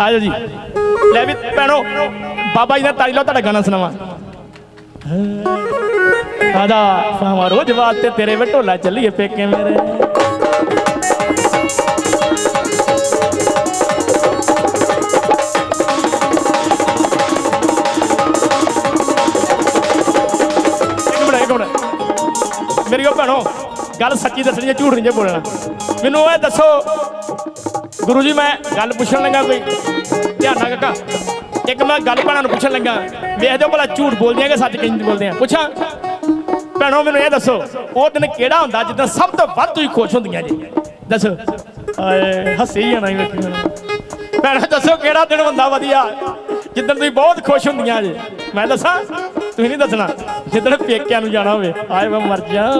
ਆਜੋ ਜੀ। ਲੈ ਵੀ ਭੈਣੋ, ਬਾਬਾ ਜੀ ਦਾ ਤਾਲੀ ਲਓ, ਤੁਹਾਡਾ ਗਾਣਾ ਸੁਣਾਵਾਂ। ਆਦਾ ਫਾਵਾ ਰੋਜ਼ ਵਾਸਤੇ ਤੇਰੇ ਵਟੋਲਾ ਚੱਲੀਏ ਪੇਕੇ ਮੇਰੇ। ਇੱਕ ਮਿੰਟ ਇੱਕ ਮਿੰਟ। ਮੇਰੀ ਉਹ ਭੈਣੋ ਗੱਲ ਸੱਚੀ ਦੱਸਣੀ ਹੈ ਝੂਠ ਨਹੀਂ ਜੇ ਬੋਲਣਾ। ਮੈਨੂੰ ਇਹ ਦੱਸੋ, ਗੁਰੂ ਜੀ, ਮੈਂ ਗੱਲ ਪੁੱਛਣ ਲੱਗਾ ਕੋਈ? ਧਿਆਨ ਨਾਲ ਕਾਕਾ, ਇੱਕ ਮੈਂ ਗੱਲ ਭੈਣਾਂ ਨੂੰ ਪੁੱਛਣ ਲੱਗਾ। ਵੇਖ ਦਿਓ ਭਲਾ ਝੂਠ ਬੋਲਦੀਆਂ ਕਿ ਸੱਚ ਕਿੰਜ ਬੋਲਦੇ ਆ। ਪੁੱਛਾਂ? ਭੈਣੋ, ਮੈਨੂੰ ਇਹ ਦੱਸੋ, ਉਹ ਦਿਨ ਕਿਹੜਾ ਹੁੰਦਾ ਜਿੱਦਾਂ ਸਭ ਤੋਂ ਵੱਧ ਤੁਸੀਂ ਖੁਸ਼ ਹੁੰਦੀਆਂ ਜੀ? ਦੱਸੋ। ਆਏ ਹੱਸੀ ਜਾਣਾ ਹੀ ਵੇਖੀ ਭੈਣੋ, ਦੱਸੋ ਕਿਹੜਾ ਦਿਨ ਹੁੰਦਾ ਵਧੀਆ, ਜਿੱਦਣ ਤੁਸੀਂ ਬਹੁਤ ਖੁਸ਼ ਹੁੰਦੀਆਂ ਜੀ? ਮੈਂ ਦੱਸਾਂ? ਤੁਸੀਂ ਨਹੀਂ ਦੱਸਣਾ। ਜਿੱਦਣ ਪੇਕਿਆਂ ਨੂੰ ਜਾਣਾ ਹੋਵੇ। ਆਏ ਮੈਂ ਮਰ ਜਾ।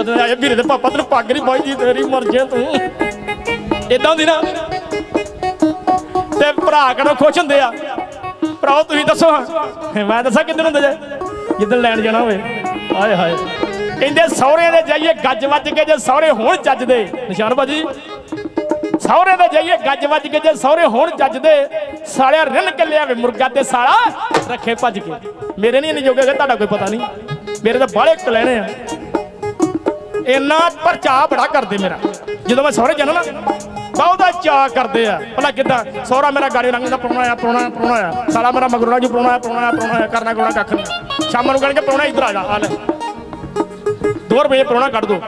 ਉਦੋਂ ਆਏ ਵੀਰੇ ਦੇ ਪਾਪਾ ਤੈਨੂੰ ਪੱਗ ਨਹੀਂ ਪਾਈ, ਜੀ ਤੇਰੀ ਮਰ ਜਾ ਤੂੰ। ਇਦਾਂ ਹੁੰਦੀ ਨਾ। ਤੇ ਭਰਾ ਕਿਹੜਾ ਖੁਸ਼ ਹੁੰਦੇ ਆ? ਭਰਾਓ, ਤੁਸੀਂ ਦੱਸੋ ਮੈਂ ਦੱਸਾਂ ਕਿੱਦਣ ਹੁੰਦਾ ਜੇ? ਜਿੱਦਣ ਲੈਣ ਜਾਣਾ ਹੋਵੇ। ਹਾਏ ਹਾਏ। ਕਹਿੰਦੇ ਸਹੁਰੇ ਦੇ ਜਾਈਏ ਗੱਜ ਵੱਜ ਕੇ ਜੇ ਸਹੁਰੇ ਹੋਣ ਚੱਜਦੇ ਨਿਸ਼ਾਨ ਭਾਜੀ ਸਹੁਰੇ ਦੇ ਜਾਈਏ ਗੱਜ ਵੱਜ ਕੇ ਜੇ ਸਹੁਰੇ ਹੋਣ ਚੱਜਦੇ ਸਾਲਿਆ ਰਿੰਨ ਕੱਲਿਆ ਵੇ ਮੁਰਗਾ ਤੇ ਸਾਲਾ ਰੱਖੇ ਭੱਜ ਕੇ। ਮੇਰੇ ਨਹੀਂ ਇੰਨੇ ਜੋਗੇ ਤੁਹਾਡਾ ਕੋਈ ਪਤਾ ਨਹੀਂ। ਮੇਰੇ ਤਾਂ ਬਾਹਲੇ ਕਲੈਣੇ ਆ। ਇੰਨਾ ਪਰ ਬੜਾ ਕਰਦੇ ਮੇਰਾ। ਜਦੋਂ ਮੈਂ ਸਹੁਰੇ ਜਾਣਾ ਨਾ ਬਹੁਤਾ ਚਾਹ ਕਰਦੇ ਆ। ਭਲਾ ਕਿਦਾਂ? ਸਹੁਰਾ ਮੇਰਾ ਗਾੜੀ ਰੰਗ ਦਾ ਪਰੋਣਾ ਆ ਪਰੋਣਾ ਆ ਪਰੋਣਾ ਆ। ਸਾਲਾ ਮੇਰਾ ਮਗਰੋਂ ਜੀ ਪਰੋਣਾ ਆ ਪਰੋਣਾ ਆ ਪਰੋਣਾ ਕਰਨਾ ਕੋਣਾ ਕੱਖ ਨਹੀਂ। ਸ਼ਾਮ ਨੂੰ ਕਹਿਣਗੇ ਪਰੋਣਾ ਇੱਧਰ ਆ ਜਾ, ਆ ਲੈ। ਦੋ ਰੁਪਏ ਪਰੋਣਾ ਕੱਢ ਦੋ।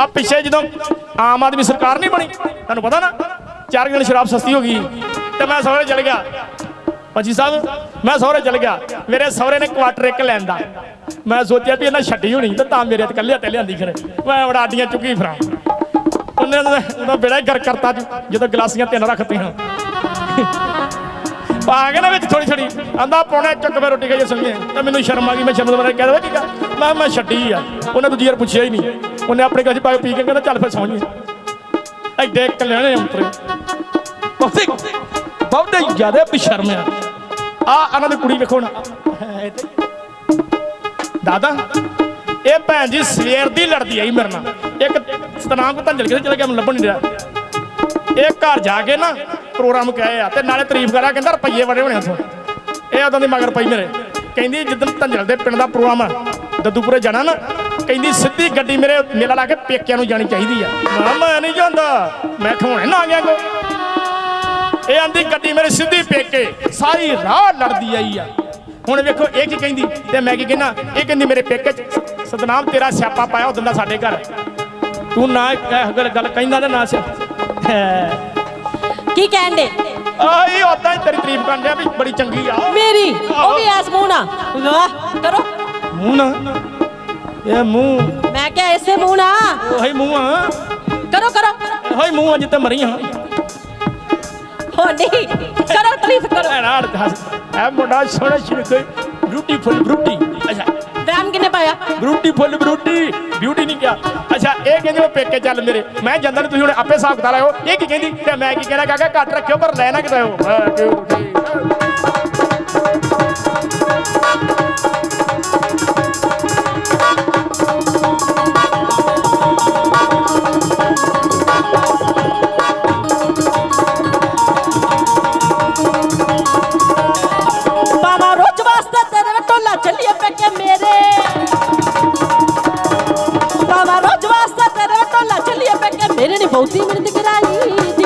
ਆ ਪਿੱਛੇ ਜਦੋਂ ਆਮ ਆਦਮੀ ਸਰਕਾਰ ਨਹੀਂ ਬਣੀ, ਤੁਹਾਨੂੰ ਪਤਾ ਨਾ, ਚਾਰ ਦਿਨ ਸ਼ਰਾਬ ਸਸਤੀ ਹੋ ਗਈ। ਤੇ ਮੈਂ ਸਹੁਰੇ ਚਲ ਗਿਆ। ਭਾਜੀ ਸਾਹਿਬ, ਮੈਂ ਸਹੁਰੇ ਚਲ ਗਿਆ। ਮੇਰੇ ਸਹੁਰੇ ਨੇ ਕੁਆਟਰ ਇੱਕ ਲੈਂਦਾ ਮੈਂ ਸੋਚਿਆ ਵੀ ਇਹਨਾਂ ਛੱਡੀ ਹੋਣੀ, ਤੇ ਤਾਂ ਮੇਰੇ ਤੇ ਕੱਲਿਆ ਤੇ ਲਿਆਂਦੀ ਖਰੇ ਮੈਂ ਵੜਾਡੀਆਂ ਚੁੱਕੀ ਫਰਾਂ। ਉਹਨੇ ਉਹਦਾ ਬੇੜਾ ਗਰ ਕਰਤਾ ਜਦੋਂ ਗਲਾਸੀਆਂ ਤਿੰਨ ਰੱਖਤੀਆਂ। ਪਾ ਕੇ ਨਾ ਵਿੱਚ ਥੋੜੀ ਥੋੜੀ ਆਂਦਾ, ਪੌਣੇ ਚੁੱਕ ਮੈਂ ਰੋਟੀ ਖਾਈ ਸੰਗੇ ਤੇ ਮੈਨੂੰ ਸ਼ਰਮ ਆ ਗਈ, ਮੈਂ ਸ਼ਰਮ ਦੇ ਮਾਰੇ ਕਹਿ ਦਵਾ ਕੀ ਕਰ ਮੈਂ ਕਿਹਾ, ਮੈਂ ਛੱਡੀ ਆ। ਉਹਨੇ ਦੂਜੀ ਵਾਰ ਪੁੱਛਿਆ ਹੀ ਨਹੀਂ। ਉਹਨੇ ਆਪਣੇ ਕਾਜੀ ਪਾ ਕੇ ਪੀ ਕੇ ਕਹਿੰਦਾ, ਚੱਲ ਫਿਰ ਸੌਂ ਜੀ ਐਡੇ ਕਲਿਆਣੇ ਅੰਤਰੇ। ਬਹੁਤੇ ਬਹੁਤੇ ਜ਼ਿਆਦਾ ਬੇਸ਼ਰਮ ਆ। ਆ ਇਹਨਾਂ ਦੀ ਕੁੜੀ ਵੇਖੋ ਨਾ ਦਾਦਾ, ਇਹ ਭੈਣ ਜੀ ਸਵੇਰ ਦੀ ਲੜਦੀ ਆਈ ਮੇਰੇ ਨਾਲ। ਇੱਕ ਸਤਨਾਮ ਕੋ ਧੰਜਲ ਕਿਤੇ ਚਲੇ ਗਿਆ, ਮੈਨੂੰ ਲੱਭਣ ਨਹੀਂ ਰਿਹਾ ਇਹ ਘਰ ਜਾ ਕੇ ਨਾ ਪ੍ਰੋਗਰਾਮ ਕਹੇ ਆ ਤੇ ਨਾਲੇ ਤਾਰੀਫ ਕਰਾ ਕਹਿੰਦਾ ਰੁਪਈਏ ਬੜੇ ਹੋਣੇ ਉਥੋਂ। ਇਹ ਉਦੋਂ ਦੀ ਮਗਰ ਪਈ ਮੇਰੇ। ਕਹਿੰਦੀ ਜਿੱਦਣ ਧੰਜਲ ਦੇ ਪਿੰਡ ਦਾ ਪ੍ਰੋਗਰਾਮ ਆ, ਦੱਦੂਪੁਰੇ ਜਾਣਾ ਨਾ, ਕਹਿੰਦੀ ਸਿੱਧੀ ਗੱਡੀ ਮੇਰੇ ਮੇਲਾ ਲਾ ਕੇ ਪੇਕਿਆਂ ਨੂੰ ਜਾਣੀ ਚਾਹੀਦੀ ਆ। ਮੈਂ ਮੈਂ ਨਹੀਂ ਜਾਂਦਾ। ਮੈਂ ਖਵਾਉਣੇ ਨਾ ਆ ਗਿਆ ਕੋ ਇਹ ਆਂਦੀ ਗੱਡੀ ਮੇਰੇ ਸਿੱਧੀ ਪੇਕੇ ਸਾਰੀ ਰਾਹ ਲੜਦੀ ਆਈ ਆ। ਹੁਣ ਵੇਖੋ ਇਹ ਕੀ ਕਹਿੰਦੀ? ਤੇ ਮੈਂ ਕੀ ਕਹਿੰਦਾ ਇਹ ਕਹਿੰਦੀ ਮੇਰੇ ਪੇਕੇ ਚ ਸਤਨਾਮ ਤੇਰਾ ਸਿਆਪਾ ਪਾਇਆ ਉਦੋਂ ਦਾ ਸਾਡੇ ਘਰ। ਤੂੰ ਨਾ ਇਹ ਗੱਲ ਗੱਲ ਕਹਿੰਦਾ ਤੇ ਨਾ ਸਿਆ। ਕੀ ਕਹਿੰਦੇ ਆਈ ਉਦਾਂ ਹੀ ਤੇਰੀ ਤਾਰੀਫ ਕਰਨ ਡਿਆ ਵੀ ਬੜੀ ਚੰਗੀ ਆ। ਮੇਰੀ? ਉਹ ਵੀ ਐਸ ਮੂੰਹ ਨਾ ਵਾਹ ਕਰੋ। ਮੂੰਹ ਨਾ ਇਹ ਮੂੰਹ। ਮੈਂ ਕਿਹਾ ਐਸੇ ਮੂੰਹ ਨਾ ਉਹੀ ਮੂੰਹ ਆ। ਕਰੋ ਕਰੋ। ਉਹੀ ਮੂੰਹ ਆ ਜਿੱਤੇ ਮਰੀ ਹਾਂ ਹੋ ਨਹੀਂ। ਕਰੋ ਤਾਰੀਫ ਕਰੋ। ਭੈਣਾ ਹੱਸ। ਇਹ ਮੁੰਡਾ ਸੋਹਣਾ ਸ਼ਿਰ ਕੋਈ ਬਿਊਟੀਫੁਲ ਬਿਊਟੀ ਅੱਛਾ। ਵਹਿਮ ਕਿਨੇ ਪਾਇਆ? ਬਿਊਟੀਫੁਲ ਬਿਊਟੀ ਬਿਊਟੀ ਨਹੀਂ ਕਿਹਾ। ਅੱਛਾ ਇਹ ਕਹਿੰਦੀ ਮੈਂ ਪੇਕੇ ਚੱਲ ਮੇਰੇ। ਮੈਂ ਜਾਂਦਾ ਨਹੀਂ ਤੁਸੀਂ ਹੁਣ ਆਪੇ ਹਿਸਾਬ ਕਿਤਾਬ ਲਾਇਓ। ਇਹ ਕੀ ਕਹਿੰਦੀ? ਤੇ ਮੈਂ ਕੀ ਕਹਿਣਾ ਕਾਕਾ ਘੱਟ ਰੱਖਿਓ ਪਰ ਲੈ ਨਾ ਕਿਤੇ ਹੋ ਬਾਬਾ ਮਿਹਨਤ ਕਰਾਈ ਦੀ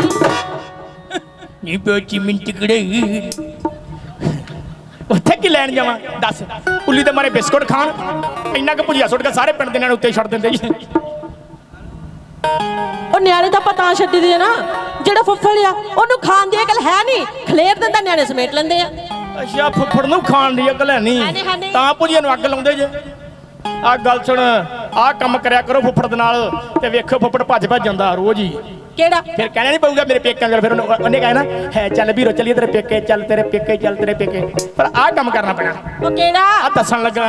ਨੀ ਪੋਚੀ ਮਿੰਟ ਕੜਈ ਉੱਥੇ ਕੀ ਲੈਣ ਜਾਵਾਂ? ਦੱਸ। ਕੁੱਲੀ ਤੇ ਮਾਰੇ ਬਿਸਕੁਟ ਖਾਣ। ਇੰਨਾ ਕੁ ਭੁਜੀਆ ਸੁੱਟ ਕੇ ਸਾਰੇ ਪਿੰਡ ਦੇ ਨਾਲ ਉੱਤੇ ਛੱਡ ਦਿੰਦੇ ਜੀ। ਉਹ ਨਿਆਣੇ ਦਾ ਪਤਾ ਛੱਡੀ ਦੇ ਨਾ। ਜਿਹੜਾ ਫੁੱਫੜ ਆ ਉਹਨੂੰ ਖਾਣ ਦੀ ਅਕਲ ਹੈ ਨਹੀਂ। ਖਲੇਰ ਦਿੰਦਾ ਨਿਆਣੇ ਸਮੇਟ ਲੈਂਦੇ ਆ। ਅੱਛਾ ਫੁੱਫੜ ਨੂੰ ਖਾਣ ਦੀ ਅਕਲ ਹੈ ਨਹੀਂ। ਤਾਂ ਭੁਜੀਆ ਨੂੰ ਅੱਗ ਲਾਉਂਦੇ ਜੇ। ਆ ਗੱਲ ਸੁਣ ਆ ਕੰਮ ਕਰਿਆ ਕਰੋ ਫੁੱਫੜ ਦੇ ਨਾਲ ਤੇ ਵੇਖੋ ਫੁੱਫੜ ਭੱਜ ਭੱਜ ਜਾਂਦਾ ਰੋਜ਼ ਹੀ। ਕਿਹੜਾ? ਫਿਰ ਕਹਿਣਾ ਨਹੀਂ ਪਊਗਾ ਮੇਰੇ ਪੇਕਿਆਂ ਗੱਲ ਫਿਰ ਉਹਨੇ ਉਹਨੇ ਕਹਿਣਾ ਹੈ ਚੱਲ ਵੀਰੋ ਚੱਲੀਏ ਤੇਰੇ ਪੇਕੇ ਚੱਲ ਤੇਰੇ ਪੇਕੇ ਚੱਲ ਤੇਰੇ ਪੇਕੇ। ਪਰ ਆਹ ਕੰਮ ਕਰਨਾ ਪੈਣਾ। ਉਹ ਕਿਹੜਾ? ਆ ਦੱਸਣ ਲੱਗਾ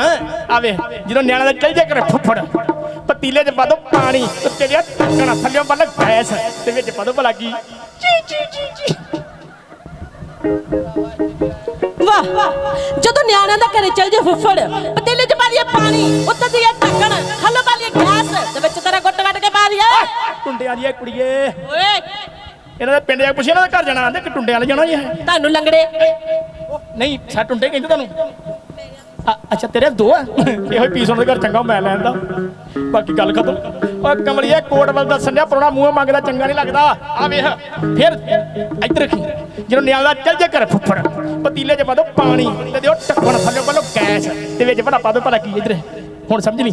ਆਵੇ ਜਦੋਂ ਨਿਆਣਾ ਦਾ ਚੱਲ ਜਾ ਕਰੇ ਫੁੱਫੜ ਪਤੀਲੇ 'ਚ ਪਾ ਦੋ ਪਾਣੀ ਉੱਤੇ ਜਿਹਾ ਟੱਕਣਾ ਥੱਲਿਓਂ ਪਾ ਲੋ ਗੈਸ ਤੇ ਵਿੱਚ ਪਾ ਦੋ ਕੀ ਚੀ ਚੀ ਚੀ ਚੀ। ਵਾਹ ਜਦੋਂ ਨਿਆਣਿਆਂ ਦਾ ਘਰੇ ਚੱਲ ਜੇ ਫੁੱਫੜ ਪਤੀਲੇ 'ਚ ਪਾ ਪਾਣੀ ਉੱਤੇ ਦੀ ਢੱਕਣ ਥੱਲੇ ਪਾ ਗੈਸ ਤੇ ਵਿੱਚ ਤੇਰਾ ਗੁੱਟ ਕੱਟ ਕੇ ਪਾ ਦਿਆ ਟੁੰਡਿਆਂ ਦੀ ਇਹ ਕੁੜੀਏ। ਓਏ। ਇਹਨਾਂ ਦੇ ਪਿੰਡ ਜਾ ਪੁੱਛਿਆ ਇਹਨਾਂ ਦਾ ਘਰ ਜਾਣਾ ਆਂਦੇ ਕਿ ਟੁੰਡਿਆਂ ਵਾਲੇ ਜਾਣਾ ਇਹ? ਤੁਹਾਨੂੰ ਲੰਗੜੇ। ਨਹੀਂ ਸਾ ਟੁੰਡੇ ਕਹਿੰਦੇ ਤੁਹਾਨੂੰ। ਅ- ਅੱਛਾ, ਤੇਰੇ ਦੋ ਆ? ਇਹੋ ਹੀ ਪੀਸ ਉਹਨਾਂ ਦੇ ਘਰ ਚੰਗਾ ਮੈਂ ਲੈਂਦਾ ਬਾਕੀ ਗੱਲ ਖਤਮ। ਓ ਕਮਲੀਏ ਕੋਟ ਵੱਲ ਦੱਸਣ ਡਿਆ, ਪਰੋਣਾ ਮੂੰਹ ਮੰਗਦਾ, ਚੰਗਾ ਨਹੀਂ ਲੱਗਦਾ। ਆ ਵੇਖ, ਫਿਰ ਇੱਧਰ ਰੱਖੀ। ਜਦੋਂ ਨਿਆਲਾ ਚੱਲ ਜਾ ਘਰ ਫੁੱਫੜ, ਪਤੀਲੇ 'ਚ ਪਾ ਦੋ ਪਾਣੀ ਤੇ ਦਿਓ ਟੱਕਣ ਥੱਲੇ ਵੱਲੋਂ ਗੈਸ ਤੇ ਵਿੱਚ ਭਲਾ ਪਾ ਦੋ, ਭਲਾ ਕੀ ਇੱਧਰ। ਹੁਣ ਸਮਝ ਲਈ?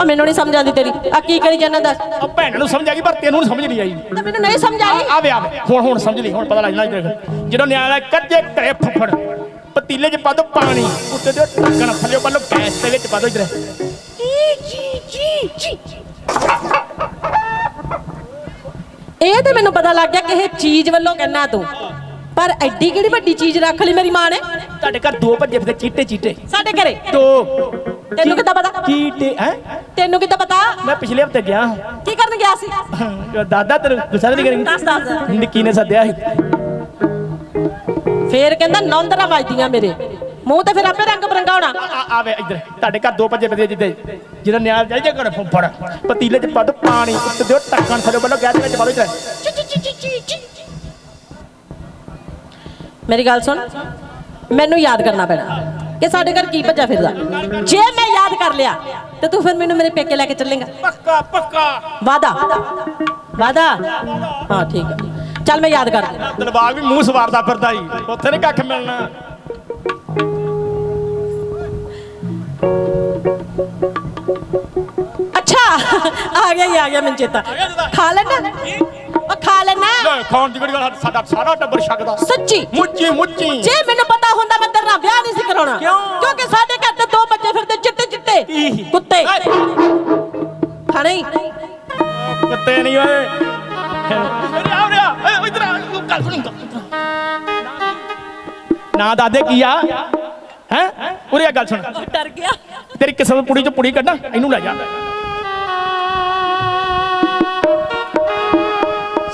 ਆ ਮੈਨੂੰ ਨਹੀਂ ਸਮਝ ਆਉਂਦੀ ਤੇਰੀ। ਆ ਕੀ ਕਰੀ ਜਾਂਦਾ ਦੱਸ। ਆ ਭੈਣ ਨੂੰ ਸਮਝ ਆ ਗਈ ਪਰ ਤੈਨੂੰ ਨੀ ਸਮਝ ਨਹੀਂ ਆਈ। ਤਾਂ ਮੈਨੂੰ ਨਹੀਂ ਸਮਝ ਆਈ। ਆਵੇ ਆਵੇ ਹੁਣ ਹੁਣ ਸਮਝ ਲਈ ਹੁਣ ਪਤਾ ਲੱਗ ਜਾਣਾ ਜਦੋਂ ਨਿਆਲਾ ਕੱਜੇ ਘਰੇ ਫੁੱਫੜ ਪਤੀਲੇ 'ਚ ਪਾ ਦੋ ਪਾਣੀ ਉੱਤੇ ਦਿਓ ਟੱਕਣ ਥੱਲੇ ਵੱਲੋਂ ਗੈਸ ਤੇ ਵਿੱਚ ਪਾ ਦੋ ਇੱਧਰ। ਇਹ ਤੇ ਮੈਨੂੰ ਪਤਾ ਲੱਗ ਗਿਆ ਕਿ ਇਹ ਚੀਜ਼ ਵੱਲੋਂ ਕਹਿਣਾ ਤੂੰ। ਪਰ ਐਡੀ ਕਿਹੜੀ ਵੱਡੀ ਚੀਜ਼ ਰੱਖ ਲਈ ਮੇਰੀ ਮਾਂ ਨੇ? ਤੁਹਾਡੇ ਘਰ ਦੋ ਭੱਜੇ ਫਿਰਦੇ ਚੀਟੇ ਚੀਟੇ। ਸਾਡੇ ਘਰੇ? ਦੋ। ਤੈਨੂੰ ਕਿੱਦਾਂ ਪਤਾ? ਚੀਟੇ ਹੈ? ਤੈਨੂੰ ਕਿੱਦਾਂ ਪਤਾ? ਮੈਂ ਪਿਛਲੇ ਹਫ਼ਤੇ ਗਿਆ ਕੀ ਕਰਨ ਗਿਆ ਸੀ? ਦਾਦਾ ਤੇਰੇ ਗੁੱਸਾ ਨਹੀਂ ਕਰੀ ਦੱਸ ਦੱਸ। ਨਿੱਕੀ ਨੇ ਸੱਦਿਆ ਸੀ। ਫੇਰ ਕਹਿੰਦਾ ਨੌਂਦਰਾ ਵੱਜਦੀਆਂ ਮੇਰੇ। ਮੂੰਹ ਤੇ ਫਿਰ ਆਪੇ ਰੰਗ ਬਰੰਗਾ ਹੋਣਾ। ਆਵੇ ਇੱਧਰ। ਤੁਹਾਡੇ ਘਰ ਦੋ ਭੱਜੇ ਫਿਰਦੇ ਜਿੱਦੇ। ਜਦੋਂ ਨਿਆਲ ਚਾਹੀਦੇ ਘਰ ਫੁੱਫੜ। ਪਤੀਲੇ 'ਚ ਪਾ ਦੋ ਪਾਣੀ। ਉੱਤੇ ਦਿਓ ਟੱਕਣ ਥੱਲੇ। ਵੱਲੋਂ ਗੈਸ ਵਿੱਚ ਪਾ ਦੋ ਮੇਰੀ ਗੱਲ ਸੁਣ। ਮੈਨੂੰ ਯਾਦ ਕਰਨਾ ਪੈਣਾ। ਕਿ ਸਾਡੇ ਘਰ ਕੀ ਭੱਜਾ ਫਿਰਦਾ? ਜੇ ਮੈਂ ਯਾਦ ਕਰ ਲਿਆ ਤੇ ਤੂੰ ਫਿਰ ਮੈਨੂੰ ਮੇਰੇ ਪੇਕੇ ਲੈ ਕੇ ਚੱਲੇਗਾ। ਪੱਕਾ ਪੱਕਾ। ਵਾਦਾ। ਵਾਦਾ। ਹਾਂ ਠੀਕ ਹੈ। ਚੱਲ ਮੈਂ ਯਾਦ ਕਰ ਦਿਲਬਾਗ ਵੀ ਮੂੰਹ ਸਵਾਰਦਾ ਫਿਰਦਾ ਜੀ ਉੱਥੇ ਨਹੀਂ ਕੱਖ ਮਿਲਣਾ। ਅੱਛਾ ਆ ਗਿਆ ਹੀ ਆ ਗਿਆ ਮੈਨੂੰ ਚੇਤਾ ਖਾ ਲੈਣਾ ਉਹ ਖਾ ਲੈਣਾ। ਲੈ ਖਾਣ ਦੀ ਕਿਹੜੀ ਗੱਲ ਸਾਡਾ ਸਾਰਾ ਟੱਬਰ ਛਕਦਾ। ਸੱਚੀ। ਮੁੱਚੀ ਮੁੱਚੀ। ਜੇ ਮੈਨੂੰ ਪਤਾ ਹੁੰਦਾ ਮੈਂ ਤੇਰੇ ਨਾਲ ਵਿਆਹ ਨਹੀਂ ਸੀ ਕਰਾਉਣਾ। ਕਿਉਂ? ਕਿਉਂਕਿ ਸਾਡੇ ਘਰ ਤੇ ਦੋ ਬੱਚੇ ਫਿਰਦੇ ਚਿੱਟੇ ਚਿੱਟੇ। ਕੀ? ਕੁੱਤੇ। ਏ, ਖਾਣੇ ਹੀ ਕੁੱਤੇ ਨਹੀਂ ਓਏ। ਅਰੇ ਆ ਰਿਹਾ ਓਏ ਇਧਰ ਆ। ਤੂੰ ਗੱਲ ਸੁਣੀ। ਨਾ ਦਾਦੇ ਕੀ ਆ? ਹੈ? ਉਰੇ ਆ ਗੱਲ ਸੁਣ। ਡਰ ਗਿਆ। ਤੇਰੀ ਕਿਸਮਤ ਪੁੜੀ ਚ ਪੁੜੀ ਕੱਢਾਂ ਇਹਨੂੰ ਲੈ ਜਾ।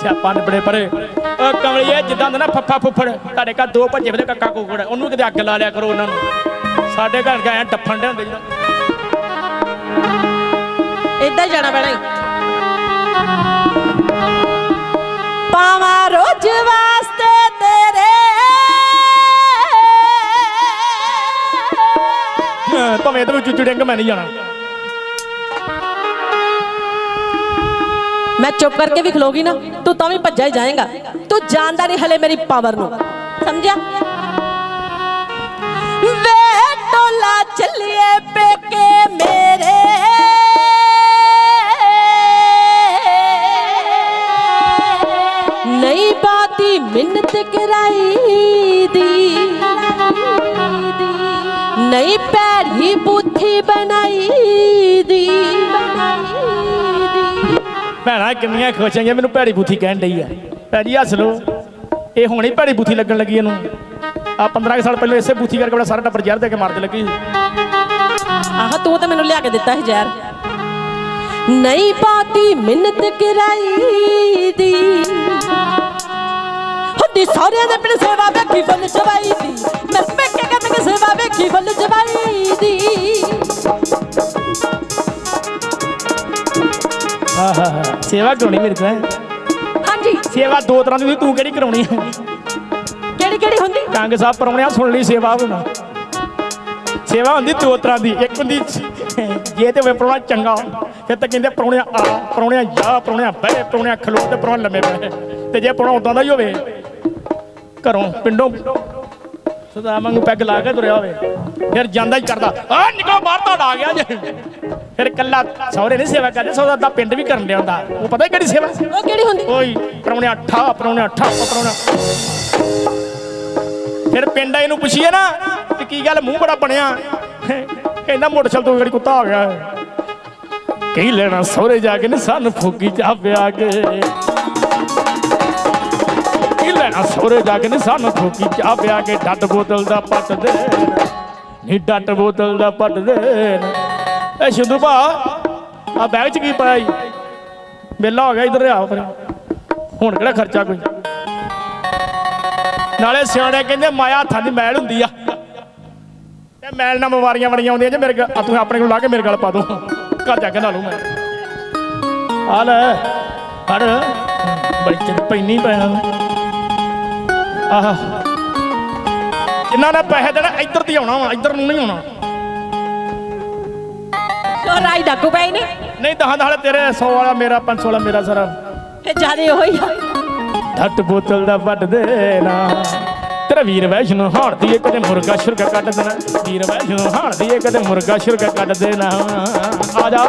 ਸਿਆਪਾ ਨੇ ਬੜੇ ਪਰੇ। ਓ ਕਮਲੀਏ ਜਿੱਦਾਂ ਦਾ ਨਾ ਫੱਫਾ ਫੁੱਫੜ ਤੁਹਾਡੇ ਘਰ ਦੋ ਭੱਜੇ ਵੇ ਕੱਕਾ ਕੁਕੜ ਉਹਨੂੰ ਕਿਤੇ ਅੱਗ ਲਾ ਲਿਆ ਕਰੋ ਉਹਨਾਂ ਨੂੰ। ਸਾਡੇ ਘਰ ਗਏ ਡੱਫਣ ਦੇ ਹੁੰਦੇ ਜਦੋਂ ਏਦਾਂ ਹੀ ਜਾਣਾ ਪੈਣਾ ਈ। ਪਾਵਾਂ ਰੋਜ਼ ਵਾਸਤੇ ਤੇਰੇ। ਭਾਵੇਂ ਇਹਦੇ ਵਿੱਚ ਚੁੜਿੰਗ ਮੈਂ ਨਹੀਂ ਜਾਣਾ। ਮੈਂ ਚੁੱਪ ਕਰਕੇ ਵੀ ਖਲੋਗੀ ਨਾ, ਤੂੰ ਤਾਂ ਵੀ ਭੱਜਿਆ ਹੀ ਜਾਏਗਾ। ਤੂੰ ਜਾਣਦਾ ਨਹੀਂ ਹਲੇ ਮੇਰੀ ਪਾਵਰ ਨੂੰ। ਸਮਝਿਆ? ਭੈਣਾ, ਕਿੰਨੀਆਂ ਖੁਸ਼ ਆਈਆਂ ਮੈਨੂੰ ਭੈੜੀ ਬੂਥੀ ਕਹਿਣ ਡਈ ਆ। ਭੈੜੀ ਹੱਸ ਲੋ ਇਹ ਹੁਣੇ ਹੀ ਭੈੜੀ ਬੂਥੀ ਲੱਗਣ ਲੱਗੀ ਇਹਨੂੰ। ਆ 15 ਸਾਲ ਪਹਿਲਾਂ ਇਸੇ ਬੂਥੀ ਕਰਕੇ ਬੜਾ ਸਾਰਾ ਟੱਬਰ ਜ਼ਹਿਰ ਦੇ ਕੇ ਮਾਰਦੇ ਲੱਗੀ ਆਹ, ਤੂੰ ਤਾਂ ਮੈਨੂੰ ਲਿਆ ਕੇ ਦਿੱਤਾ ਸੀ ਜ਼ਹਿਰ। ਨਹੀਂ ਪਾਤੀ ਮਿੰਨਤ ਕਰਾਈ ਦੀ। ਹੁੰਦੀ ਸਾਰਿਆਂ ਦੇ ਪਿੰਡ ਸੇਵਾ ਵੇਖੀ ਫੁੱਲ ਜਵਾਈ ਦੀ। ਮੈਂ ਪੇਕੇ ਕਹਿੰਦੇ ਕਿ ਸੇਵਾ ਵੇਖੀ ਫੁੱਲ ਜਵਾਈ ਦੀ। ਹਾਂ ਹਾਂ ਹਾਂ ਸੇਵਾ ਕਰਾਉਣੀ ਮੇਰੇ ਹੈਂ। ਹਾਂਜੀ। ਸੇਵਾ ਦੋ ਤਰ੍ਹਾਂ ਦੀ ਹੁੰਦੀ, ਤੂੰ ਕਿਹੜੀ ਕਰਾਉਣੀ ਹੈ? ਕਿਹੜੀ ਕਿਹੜੀ ਹੁੰਦੀ? ਕੰਗ ਸਾਹਿਬ ਪਰਉਣਿਆ ਸੁਣ ਲਈ ਸੇਵਾ ਹੁਣ। ਸੇਵਾ ਹੁੰਦੀ ਦੋ ਤਰ੍ਹਾਂ ਦੀ ਇੱਕ ਹੁੰਦੀ ਜੇ ਤੇ ਹੋਵੇ ਚੰਗਾ ਫਿਰ ਤਾਂ ਕਹਿੰਦੇ ਪਰਉਣਿਆ ਆ ਪਰਉਣਿਆ ਜਾ ਪਰਉਣਿਆ ਬਹਿ ਪਰਉਣਿਆ ਖਲੋ ਤੇ ਪਰਉਣਾ ਲੰਮੇ ਪਏ ਤੇ ਜੇ ਪਰਉਣਾ ਉਦਾਂ ਦਾ ਹੀ ਹੋਵੇ ਘਰੋਂ ਪਿੰਡੋਂ। ਸਦਾ ਵਾਂਗੂ ਪੈਗ ਲਾ ਕੇ ਤੁਰਿਆ ਹੋਵੇ। ਫਿਰ ਜਾਂਦਾ ਹੀ ਕਰਦਾ ਆ ਨਿਕਲੋ ਬਾਹਰ ਤੁਹਾਡਾ ਆ ਗਿਆ ਜੇ। ਫਿਰ ਕੱਲਾ ਸਹੁਰੇ ਨਹੀਂ ਸੇਵਾ ਕਰਦੇ ਸਹੁਰਾ ਦਾ ਪਿੰਡ ਵੀ ਕਰਨ ਲਿਆ ਹੁੰਦਾ ਉਹ ਪਤਾ ਹੀ ਕਿਹੜੀ ਸੇਵਾ? ਉਹ ਕਿਹੜੀ ਹੁੰਦੀ? ਓਏ ਪਰੌਣਿਆ ਠਾ ਪਰੌਣਿਆ ਠਾ ਪਰੌਣਿਆ ਫਿਰ ਪਿੰਡ ਆਏ ਨੂੰ ਪੁੱਛੀਏ ਨਾ ਤੇ ਕੀ ਗੱਲ ਮੂੰਹ ਬੜਾ ਬਣਿਆ। ਕਹਿੰਦਾ ਮੋਟਰਸਾਈਕਲ ਤੋਂ ਗੜੀ ਕੁੱਤਾ ਆ ਗਿਆ। ਕਹੀ ਲੈਣਾ ਸਹੁਰੇ ਜਾ ਕੇ ਨੇ ਸਾਨੂੰ ਫੋਗੀ ਜਾ ਪਿਆ ਕੇ। ਕੀ ਲੈਣਾ ਜਾ ਕੇ ਨੇ ਸਾਨੂੰ ਫੋਗੀ ਜਾ ਪਿਆ ਕੇ ਡੱਡ ਬੋਤਲ ਦਾ ਪੱਟ ਦੇ। ਨੀ ਡੱਟ ਬੋਤਲ ਦਾ ਪੱਟ ਦੇ। ਇਹ ਸਿੰਧੂ ਭਾ ਆ ਬੈਗ ਚ ਕੀ ਪਾਇਆ ਈ? ਮੇਲਾ ਹੋ ਗਿਆ ਇਧਰ ਆ ਫਿਰ। ਹੁਣ ਕਿਹੜਾ ਖਰਚਾ ਕੋਈ? ਨਾਲੇ ਸਿਆਣੇ ਕਹਿੰਦੇ ਮਾਇਆ ਹੱਥਾਂ ਦੀ ਮੈਲ ਹੁੰਦੀ ਆ। ਤੇ ਮੈਲ ਨਾਲ ਬਿਮਾਰੀਆਂ ਬਣੀਆਂ ਆਉਂਦੀਆਂ ਜੇ ਮੇਰੇ ਆ ਤੂੰ ਆਪਣੇ ਕੋਲ ਲਾ ਕੇ ਮੇਰੇ ਗਲ ਪਾ ਦੋ। ਘਰ ਜਾ ਕੇ ਨਾ ਲੂ ਮੈਂ। ਆ ਲੈ, ਫੜ। ਬੜੀ ਚਿਰ ਪੈਣੀ ਪੈਣਾ ਆਹ। ਜਿਨ੍ਹਾਂ ਨੇ ਪੈਸੇ ਦੇਣਾ ਇੱਧਰ ਦੀ ਆਉਣਾ ਵਾ ਇੱਧਰ ਨੂੰ ਨਹੀਂ ਆਉਣਾ। ਕਿਉਂ ਰਾਈ ਡਾਕੂ ਪਈ ਨੇ? ਨਹੀਂ ਦਹਾਂ ਦਹਾਲੇ ਤੇਰੇ 100 ਵਾਲਾ ਮੇਰਾ 500 ਵਾਲਾ ਮੇਰਾ ਸਾਰਾ। ਤੇ ਜਿਆਦੇ ਹੋਈ ਆ। ਢੱਟ ਬੋਤਲ ਦਾ ਵੱਢ ਦੇਣਾ ਤੇਰਾ ਵੀਰ ਵੈਸ਼ਨੂ ਹਾਣ ਦੀ ਕਦੇ ਮੁਰਗਾ ਸ਼ੁਰਗਾ ਕੱਢ ਦੇਣਾ। ਵੀਰ ਵੈਸ਼ਨੂ ਹਾਣ ਦੀ ਕਦੇ ਮੁਰਗਾ ਸ਼ੁਰਗਾ ਕੱਢ ਦੇਣਾ। ਆ ਜਾ।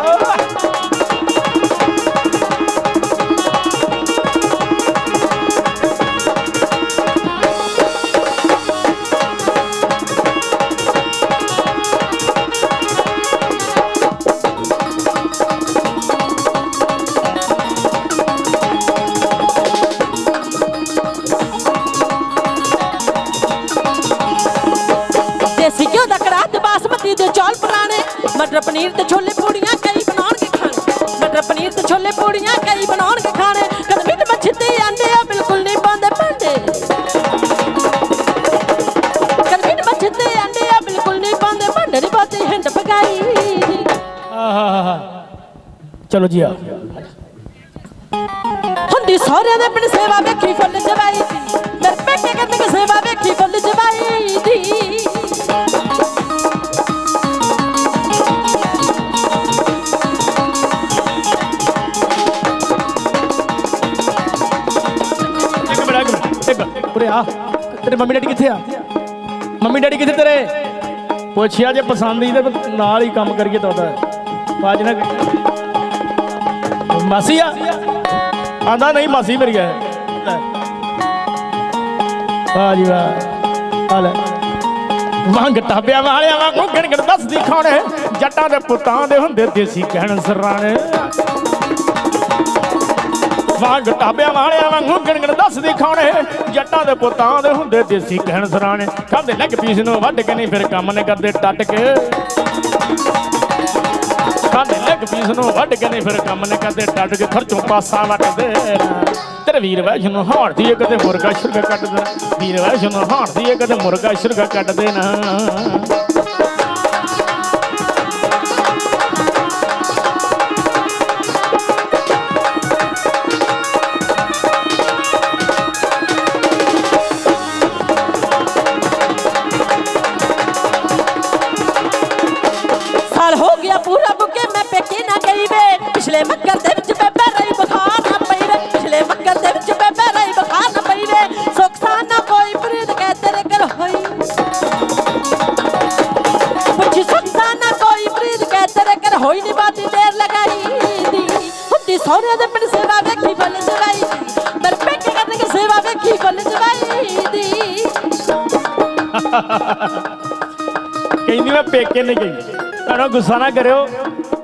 ਪੂੜੀਆਂ ਕਈ ਬਣਾਉਣਗੇ ਖਾਣੇ। ਮਟਰ ਪਨੀਰ ਤੇ ਛੋਲੇ ਪੂੜੀਆਂ ਕਈ ਬਣਾਉਣਗੇ ਖਾਣੇ। ਕਦ ਮਿੱਟ ਮੱਛੀ ਤੇ ਆਂਡੇ ਆ ਬਿਲਕੁਲ ਨਹੀਂ ਪਾਉਂਦੇ ਭਾਂਡੇ ਕਦ ਮਿੱਟ ਮੱਛੀ ਤੇ ਆਂਡੇ ਆ ਬਿਲਕੁਲ ਨਹੀਂ ਪਾਉਂਦੇ ਭਾਂਡੇ ਨਹੀਂ ਪਾਉਂਦੇ ਹਿੰਡ ਪਕਾਈ ਆਹਾ ਚਲੋ ਜੀ ਆ। ਹੁੰਦੀ ਸਹੁਰਿਆਂ ਦੇ ਪਿੰਡ ਸੇਵਾ ਵੇਖੀ ਫੁੱਲ ਜਵਾਈ ਤੇਰੇ ਮੰਮੀ ਡੈਡੀ ਕਿੱਥੇ ਆ? ਮੰਮੀ ਡੈਡੀ ਕਿੱਥੇ ਤੇਰੇ? ਪੁੱਛਿਆ ਜੇ ਪਸੰਦ ਹੀ ਤੇ ਨਾਲ ਹੀ ਕੰਮ ਕਰੀਏ ਤੁਹਾਡਾ। ਬਾਜ ਨਾ ਮਾਸੀ ਆ? ਆਂਦਾ ਨਹੀਂ, ਮਾਸੀ ਮੇਰੀ ਹੈ ਵਾਹ ਜੀ ਵਾਹ ਆ ਲੈ। ਵੰਗ ਵਾਲਿਆਂ ਵਾਂਗੂ ਗਿਣ ਦੱਸਦੀ ਖਾਣੇ ਜੱਟਾਂ ਦੇ ਪੁੱਤਾਂ ਦੇ ਹੁੰਦੇ ਦੇਸੀ ਕਹਿਣ ਸਰਾਣੇ। ਵਾਂਗ ਟਾਬਿਆਂ ਵਾਲਿਆਂ ਵਾਂਗੂ ਗਿਣ ਗਿਣ ਖਾਣੇ। ਜੱਟਾਂ ਦੇ ਪੁੱਤਾਂ ਦੇ ਹੁੰਦੇ ਦੇਸੀ ਕਹਿਣ ਸਰਾਣੇ। ਖਾਂਦੇ ਲੱਗ ਪੀਸ ਨੂੰ ਵੱਢ ਕੇ ਨਹੀਂ ਫਿਰ ਕੰਮ ਨੇ ਕਰਦੇ ਟੱਟ ਕੇ ਖਾਂਦੇ ਲੱਗ ਪੀਸ ਨੂੰ ਵੱਢ ਕੇ ਨਹੀਂ ਫਿਰ ਕੰਮ ਨੇ ਕਰਦੇ ਟੱਟ ਕੇ ਖਰਚੋਂ ਪਾਸਾ ਵੱਟਦੇ ਤੇਰੇ ਵੀਰ ਵੈਸ਼ ਨੂੰ ਹਾੜਦੀ ਏ ਕਦੇ ਮੁਰਗਾ ਸ਼ੁਰਗਾ ਕੱਟਦੇ। ਵੀਰ ਵੈਸ਼ ਨੂੰ ਹਾਰਦੀ ਏ ਕਦੇ ਮੁਰਗਾ ਸ਼ੁਰਗਾ ਕੱਟ ਦੇ ਨਾ। ਬੁੱਕੇ ਨਾ ਗਈ ਵੇ ਪਿਛਲੇ ਮੱਕਰ ਦੇ ਵਿੱਚ ਬੇਬੇ ਰਹੀ ਬੁਖਾਰ ਨਾ ਪਈ ਵੇ ਪਿਛਲੇ ਮੱਕਰ ਦੇ ਵਿੱਚ ਬੇਬੇ ਰਹੀ ਬੁਖਾਰ ਨਾ ਪਈ ਵੇ ਸੁੱਖ ਨਾ ਕੋਈ ਪ੍ਰੀਤ ਕਹਿ ਤੇਰੇ ਕਰ ਹੋਈ। ਪੁੱਛੀ ਸੁੱਖ ਨਾ ਕੋਈ ਪ੍ਰੀਤ ਕਹਿ ਤੇਰੇ ਕਰ ਹੋਈ ਨੀ ਬਾਤੀ ਦੇਰ ਲਗਾਈ ਦੀ। ਹੁੰਦੀ ਸੋਹਰਿਆਂ ਦੇ ਪਿੰਡ ਸੇਵਾ ਵੇਖੀ ਫੁੱਲ ਜਵਾਈ ਦੀ। ਮੇਰੇ ਪੇਕੇ ਸੇਵਾ ਵੇਖੀ ਫੁੱਲ ਜਵਾਈ ਦੀ। ਕਹਿੰਦੀ ਮੈਂ ਪੇਕੇ ਨਹੀਂ ਗਈ। ਭੈਣੋ ਗੁੱਸਾ ਨਾ ਕਰਿਓ।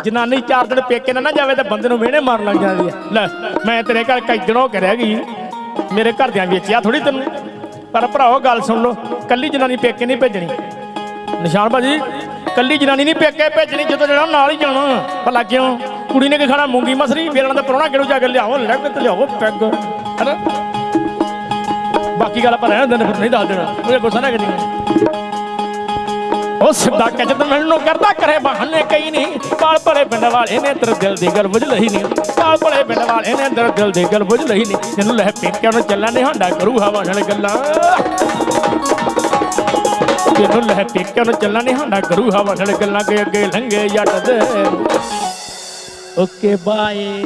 ਜਨਾਨੀ ਚਾਰ ਦਿਨ ਪੇਕੇ ਨਾ ਨਾ ਜਾਵੇ ਤਾਂ ਬੰਦੇ ਨੂੰ ਮਿਹਣੇ ਮਾਰਨ ਲੱਗ ਜਾਂਦੀ ਹੈ ਲੈ, ਮੈਂ ਤੇਰੇ ਘਰ ਕੈਦਣੋਂ ਕਰਿਆ ਗਈ। ਮੇਰੇ ਘਰਦਿਆਂ ਵੇਚਿਆ ਥੋੜੀ ਤੈਨੂੰ। ਪਰ ਭਰਾਓ, ਗੱਲ ਸੁਣ ਲਓ, ਕੱਲੀ ਜਨਾਨੀ ਪੇਕੇ ਨਹੀਂ ਭੇਜਣੀ। ਨਿਸ਼ਾਨ ਭਾਜੀ, ਕੱਲੀ ਜਨਾਨੀ ਨਹੀਂ ਪੇਕੇ ਭੇਜਣੀ, ਜਦੋਂ ਜਿਹੜਾ ਨਾਲ ਹੀ ਜਾਣਾ। ਭਲਾ ਕਿਉਂ? ਕੁੜੀ ਨੇ ਕੀ ਖਾਣਾ? ਮੂੰਗੀ ਮਸਰੀ? ਵੇਲਣ ਦਾ ਪਰੋਣਾ ਕਿਹੜੂ ਜਾ ਕੇ ਲਿਆਓ? ਲੈ ਕੇ ਤੇ ਲਿਆਓ ਪੈਗ। ਹਨਾ? ਬਾਕੀ ਗੱਲ ਆਪਾਂ ਰਹਿਣ ਦਿੰਦੇ, ਫਿਰ ਨਹੀਂ ਦੱਸ ਦੇਣਾ। ਮੇਰੇ ਗੁੱਸਾ ਨਾ ਕਰੀ ਉਹ ਸਿੱਧਾ ਕੱਜਦ ਮੈਨੂੰ ਕਰਦਾ, ਕਰੇ ਬਹਾਨੇ ਕਈ ਨਹੀਂ। ਕਾਲ ਭਲੇ ਪਿੰਡ ਵਾਲੇ ਨੇ ਤੇਰੇ ਦਿਲ ਦੀ ਗੱਲ ਬੁਝ ਲਈ ਨਹੀਂ। ਕਾਲ ਭਲੇ ਪਿੰਡ ਵਾਲੇ ਨੇ ਤੇਰੇ ਦਿਲ ਦੀ ਗੱਲ ਬੁਝ ਲਈ ਨਹੀਂ। ਤੈਨੂੰ ਲੈ ਪੇਕਿਆਂ ਨੂੰ ਚੱਲਣ ਨਹੀਂ ਹੰਡਾ ਕਰੂ, ਹਵਾ ਨਾਲ ਗੱਲਾਂ। ਤੈਨੂੰ ਲੈ ਪੇਕਿਆਂ ਨੂੰ ਚੱਲਾਂ ਨਹੀਂ ਹਾਂਡਾ ਕਰੂ, ਹਵਾ ਨਾਲ ਗੱਲਾਂ ਕੇ ਅੱਗੇ ਲੰਘੇ ਜੱਟ ਦੇ। Okay, bye.